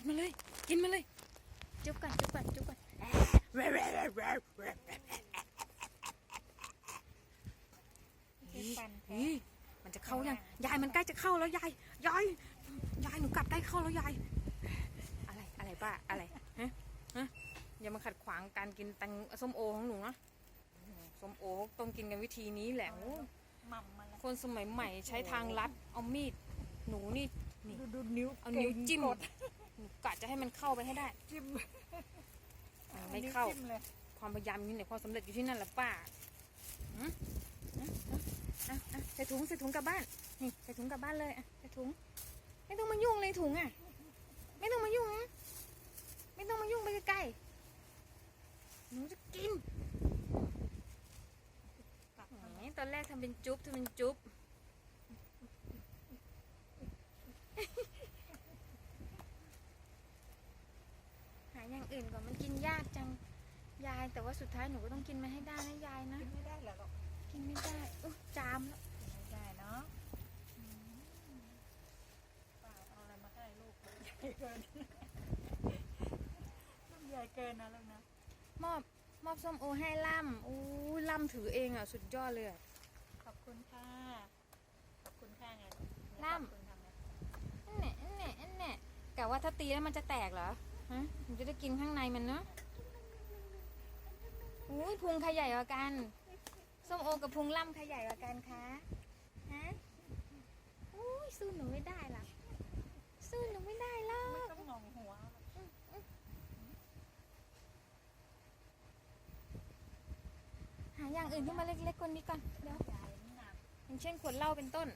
กัดมาเลย กินมาเลย จุ๊บก่อนจุ๊บก่อนจุ๊บก่อนเฮ้ยเฮ้ยมันจะเข้ายังยายมันใกล้จะเข้าแล้วยายยายยายหนูกัดใกล้เข้าแล้วยายอะไรอะไรป้าอะไรฮะฮะอย่ามาขัดขวางการกินแตังส้มโอของหนูนะส้มโอต้องกินกันวิธีนี้แหละโอ้หม่ำมาแล้วคนสมัยใหม่ใช้ทางลัดเอามีดหนูนี่นี่ดูดูนิ้วเอานิ้วก่งจิ้มกด หนูกะจะให้มันเข้าไปให้ได้จิ้มอ่าไม่เข้าอนิ้วจิ้มเลยความพยายามนี่เนี่ยความสำเร็จอยู่ที่นั่นแหละป้าหืมหืมหืมอะอะใส่ถุงใส่ถุงกลับบ้าน นี่ใส่ถุงกลับบ้านเลยอะใส่ถุง ไม่ต้องมายุ่งเลยถุงอะ ไม่ต้องมายุ่งนะไม่ต้องมายุ่งไปไกลๆหนูจะกินกลับแหมตอนแรกทำเป็นจุ๊บทำเป็นจุ๊บ อย่างอื่นก่อนมันกินยากจังยาย แต่ว่าสุดท้ายหนูก็ต้องกินมันให้ได้นะยายนะ กินไม่ได้เหรอลูกกินไม่ได้อุ๊ยจามแล้วกินไม่ได้เนาะอืมเปล่าเอาอะไรมาให้ลูกใหญ่เกิน ลูกใหญ่เกินนะลูกนะมอบมอบส้มโอให้ล่ำอู้ล่ำถือเองอะสุดยอดเลยอะขอบคุณค่ะขอบคุณค่ะไงล่ำ ขอบคุณทำไงอันแหน่อันแหน่อันแหน่กะว่าถ้าตีแล้วมันจะแตกเหรอ ฮะมันจะได้กินข้างในมันเนาะอุ้ยพุงใครใหญ่กว่ากันส้มโอกับพุงล่ำใครใหญ่กว่ากันคะฮะอุ้ยสู้หนูไม่ได้หรอกสู้หนูไม่ได้หรอไม่กต้องมองหัวหาอย่างอื่นที่มาเล็กๆกว่านี้ก่อนเดี๋ยวอย่างเช่นขวดเหล้าเป็นต้น